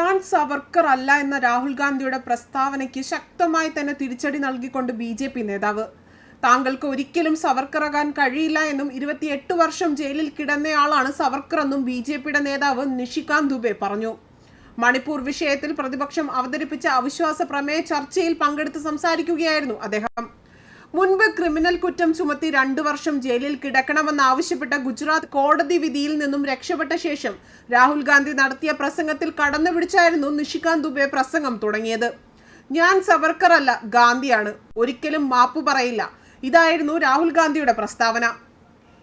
താൻ സവർക്കർ അല്ല എന്ന രാഹുൽ ഗാന്ധിയുടെ പ്രസ്താവനയ്ക്ക് ശക്തമായി തന്നെ തിരിച്ചടി നൽകിക്കൊണ്ട് ബി ജെ പി നേതാവ്. താങ്കൾക്ക് ഒരിക്കലും സവർക്കറാകാൻ കഴിയില്ല എന്നും ഇരുപത്തിയെട്ട് വർഷം ജയിലിൽ കിടന്നയാളാണ് സവർക്കർ എന്നും ബി ജെ പിയുടെ നേതാവ് നിഷികാന്ത് ദുബെ പറഞ്ഞു. മണിപ്പൂർ വിഷയത്തിൽ പ്രതിപക്ഷം അവതരിപ്പിച്ച അവിശ്വാസ പ്രമേയ ചർച്ചയിൽ പങ്കെടുത്ത് സംസാരിക്കുകയായിരുന്നു അദ്ദേഹം. മുൻപ് ക്രിമിനൽ കുറ്റം ചുമത്തി രണ്ടു വർഷം ജയിലിൽ കിടക്കണമെന്നാവശ്യപ്പെട്ട ഗുജറാത്ത് കോടതി വിധിയിൽ നിന്നും രക്ഷപ്പെട്ട ശേഷം രാഹുൽ ഗാന്ധി നടത്തിയ പ്രസംഗത്തിൽ കടന്നുപിടിച്ചായിരുന്നു നിഷികാന്ത് ദുബെ പ്രസംഗം തുടങ്ങിയത്. ഞാൻ സവർക്കർ അല്ല ഗാന്ധിയാണ്. ഒരിക്കലും മാപ്പ് പറയില്ല. ഇതായിരുന്നു രാഹുൽ ഗാന്ധിയുടെ പ്രസ്താവന.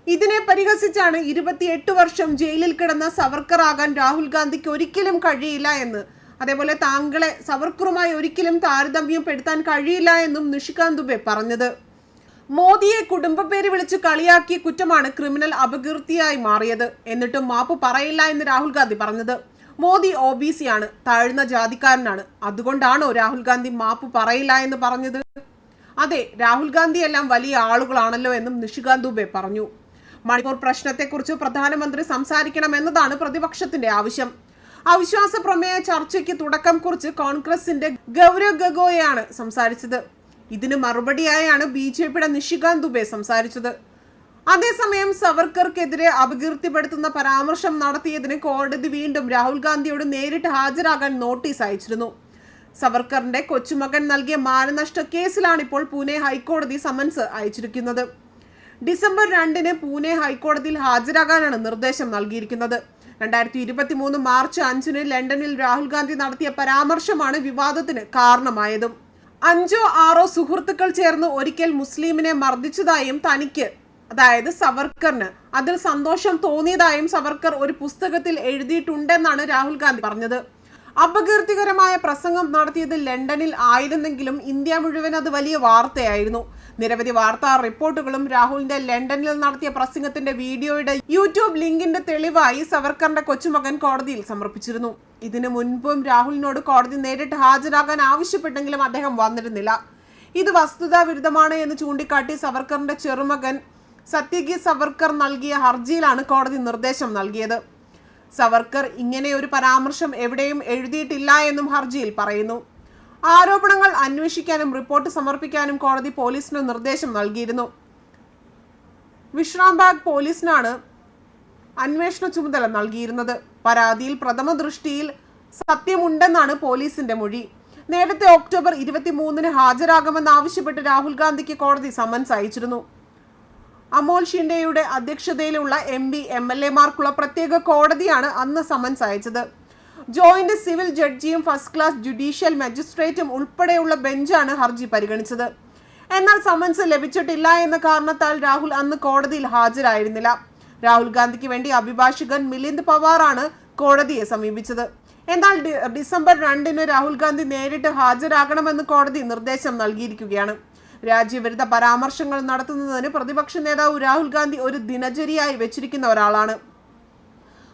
ഇതിനെ പരിഹസിച്ചാണ് ഇരുപത്തിയെട്ട് വർഷം ജയിലിൽ കിടന്ന സവർക്കർ ആകാൻ രാഹുൽ ഗാന്ധിക്ക് ഒരിക്കലും കഴിയില്ല എന്ന് അതേപോലെ താങ്കളെ സവർക്കറുമായി ഒരിക്കലും താരതമ്യപ്പെടുത്താൻ കഴിയില്ല എന്നും നിഷികാന്ത് ദുബെ പറഞ്ഞത്. മോദിയെ കുടുംബ പേര് വിളിച്ച് കളിയാക്കിയ കുറ്റമാണ് ക്രിമിനൽ അപകീർത്തിയായി മാറിയത്. എന്നിട്ടും മാപ്പ് പറയില്ല എന്ന് രാഹുൽ ഗാന്ധി പറഞ്ഞത്. മോദി ഒ ബി സി ആണ് താഴ്ന്ന ജാതിക്കാരനാണ്. അതുകൊണ്ടാണോ രാഹുൽ ഗാന്ധി മാപ്പ് പറയില്ല എന്ന് പറഞ്ഞത്? അതെ രാഹുൽ ഗാന്ധി എല്ലാം വലിയ ആളുകളാണല്ലോ എന്നും നിഷികാന്ത് ദുബെ പറഞ്ഞു. മണിപ്പൂർ പ്രശ്നത്തെക്കുറിച്ച് പ്രധാനമന്ത്രി സംസാരിക്കണമെന്നതാണ് പ്രതിപക്ഷത്തിന്റെ ആവശ്യം. അവിശ്വാസ പ്രമേയ ചർച്ചയ്ക്ക് തുടക്കം കുറിച്ച് കോൺഗ്രസിന്റെ ഗൗരവ് ഗഗോയാണ് സംസാരിച്ചത്. ഇതിന് മറുപടിയായാണ് ബി ജെ പിയുടെ നിഷികാന്ത് ദുബെ സംസാരിച്ചത്. അതേസമയം സവർക്കർക്കെതിരെ അപകീർത്തിപ്പെടുത്തുന്ന പരാമർശം നടത്തിയതിന് കോടതി വീണ്ടും രാഹുൽ ഗാന്ധിയോട് നേരിട്ട് ഹാജരാകാൻ നോട്ടീസ് അയച്ചിരുന്നു. സവർക്കറിന്റെ കൊച്ചുമകൻ നൽകിയ മാനനഷ്ട കേസിലാണ് ഇപ്പോൾ പൂനെ ഹൈക്കോടതി സമൻസ് അയച്ചിരിക്കുന്നത്. ഡിസംബർ രണ്ടിന് പൂനെ ഹൈക്കോടതിയിൽ ഹാജരാകാനാണ് നിർദ്ദേശം നൽകിയിരിക്കുന്നത്. രണ്ടായിരത്തി ഇരുപത്തി മൂന്ന് മാർച്ച് അഞ്ചിന് ലണ്ടനിൽ രാഹുൽ ഗാന്ധി നടത്തിയ പരാമർശമാണ് വിവാദത്തിന് കാരണമായതും. അഞ്ചോ ആറോ സുഹൃത്തുക്കൾ ചേർന്ന് ഒരിക്കൽ മുസ്ലിമിനെ മർദ്ദിച്ചതായും തനിക്ക് അതായത് സവർക്കറിന് അതിൽ സന്തോഷം തോന്നിയതായും സവർക്കർ ഒരു പുസ്തകത്തിൽ എഴുതിയിട്ടുണ്ടെന്നാണ് രാഹുൽ ഗാന്ധി പറഞ്ഞത്. അപകീർത്തികരമായ പ്രസംഗം നടത്തിയത് ലണ്ടനിൽ ആയിരുന്നെങ്കിലും ഇന്ത്യ മുഴുവൻ അത് വലിയ വാർത്തയായിരുന്നു. നിരവധി വാർത്താ റിപ്പോർട്ടുകളും രാഹുലിന്റെ ലണ്ടനിൽ നടത്തിയ പ്രസംഗത്തിന്റെ വീഡിയോയുടെ യൂട്യൂബ് ലിങ്കിന്റെ തെളിവായി സവർക്കറിന്റെ കൊച്ചുമകൻ കോടതിയിൽ സമർപ്പിച്ചിരുന്നു. ഇതിനു മുൻപും രാഹുലിനോട് കോടതി നേരിട്ട് ഹാജരാകാൻ ആവശ്യപ്പെട്ടെങ്കിലും അദ്ദേഹം വന്നിരുന്നില്ല. ഇത് വസ്തുതാ വിരുദ്ധമാണ് എന്ന് ചൂണ്ടിക്കാട്ടി സവർക്കറിന്റെ ചെറുമകൻ സത്യകി സവർക്കർ നൽകിയ ഹർജിയിലാണ് കോടതി നിർദ്ദേശം നൽകിയത്. സവർക്കർ ഇങ്ങനെ ഒരു പരാമർശം എവിടെയും എഴുതിയിട്ടില്ല എന്നും ഹർജിയിൽ പറയുന്നു. ആരോപണങ്ങൾ അന്വേഷിക്കാനും റിപ്പോർട്ട് സമർപ്പിക്കാനും കോടതി പോലീസിന് നിർദ്ദേശം നൽകിയിരുന്നു. വിശ്രാംബാഗ് പോലീസിനാണ് അന്വേഷണ ചുമതല നൽകിയിരുന്നത്. പരാതിയിൽ പ്രഥമ ദൃഷ്ടിയിൽ സത്യമുണ്ടെന്നാണ് പോലീസിന്റെ മൊഴി. നേരത്തെ ഒക്ടോബർ ഇരുപത്തിമൂന്നിന് ഹാജരാകുമെന്ന് ആവശ്യപ്പെട്ട് രാഹുൽ ഗാന്ധിക്ക് കോടതി സമൻസ് അയച്ചിരുന്നു. അമോൽ ഷിൻഡെയുടെ അധ്യക്ഷതയിലുള്ള എം പി എം എൽ എമാർക്കുള്ള പ്രത്യേക കോടതിയാണ് അന്ന് സമൻസ് അയച്ചത്. ജോയിന്റ് സിവിൽ ജഡ്ജിയും ഫസ്റ്റ് ക്ലാസ് ജുഡീഷ്യൽ മജിസ്ട്രേറ്റും ഉൾപ്പെടെയുള്ള ബെഞ്ചാണ് ഹർജി പരിഗണിച്ചത്. എന്നാൽ സമൻസ് ലഭിച്ചിട്ടില്ല എന്ന കാരണത്താൽ രാഹുൽ അന്ന് കോടതിയിൽ ഹാജരായിരുന്നില്ല. രാഹുൽ ഗാന്ധിക്ക് വേണ്ടി അഭിഭാഷകൻ മിലിന്ദ് പവാറാണ് കോടതിയെ സമീപിച്ചത്. എന്നാൽ ഡിസംബർ രണ്ടിന് രാഹുൽ ഗാന്ധി നേരിട്ട് ഹാജരാകണമെന്ന് കോടതി നിർദ്ദേശം നൽകിയിരിക്കുകയാണ്. രാജ്യവിരുദ്ധ പരാമർശങ്ങൾ നടത്തുന്നതിന് പ്രതിപക്ഷ നേതാവ് രാഹുൽ ഗാന്ധി ഒരു ദിനചര്യയായി വെച്ചിരിക്കുന്ന ഒരാളാണ്.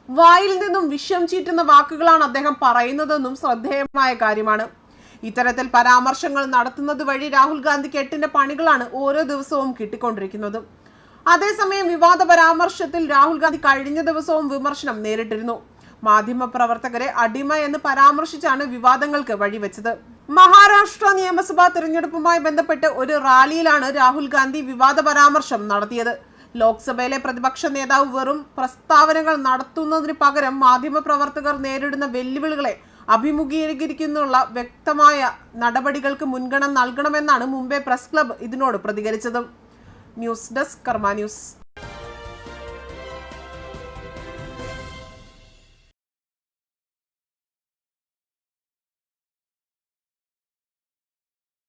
വായിൽ നിന്നും വിഷം ചീറ്റുന്ന വാക്കുകളാണ് അദ്ദേഹം പറയുന്നതെന്നും ശ്രദ്ധേയമായ കാര്യമാണ്. ഇത്തരത്തിൽ പരാമർശങ്ങൾ നടത്തുന്നത് വഴി രാഹുൽ ഗാന്ധി കെട്ടിന്റെ പണികളാണ് ഓരോ ദിവസവും കിട്ടിക്കൊണ്ടിരിക്കുന്നത്. അതേസമയം വിവാദ പരാമർശത്തിൽ രാഹുൽ ഗാന്ധി കഴിഞ്ഞ ദിവസവും വിമർശനം നേരിട്ടിരുന്നു. മാധ്യമപ്രവർത്തകരെ അടിമ എന്ന് പരാമർശിച്ചാണ് വിവാദങ്ങൾക്ക് വഴിവെച്ചത്. മഹാരാഷ്ട്ര നിയമസഭാ തിരഞ്ഞെടുപ്പുമായി ബന്ധപ്പെട്ട് ഒരു റാലിയിലാണ് രാഹുൽ ഗാന്ധി വിവാദ പരാമർശം നടത്തിയത്. ലോക്സഭയിലെ പ്രതിപക്ഷ നേതാവ് വെറും പ്രസ്താവനകൾ നടത്തുന്നതിന് പകരം മാധ്യമപ്രവർത്തകർ നേരിടുന്ന വെല്ലുവിളികളെ അഭിമുഖീകരിക്കുന്നുള്ള വ്യക്തമായ നടപടികൾക്ക് മുൻഗണന നൽകണമെന്നാണ് മുംബൈ പ്രസ് ക്ലബ്ബ് ഇതിനോട് പ്രതികരിച്ചത്. News desk Karma news.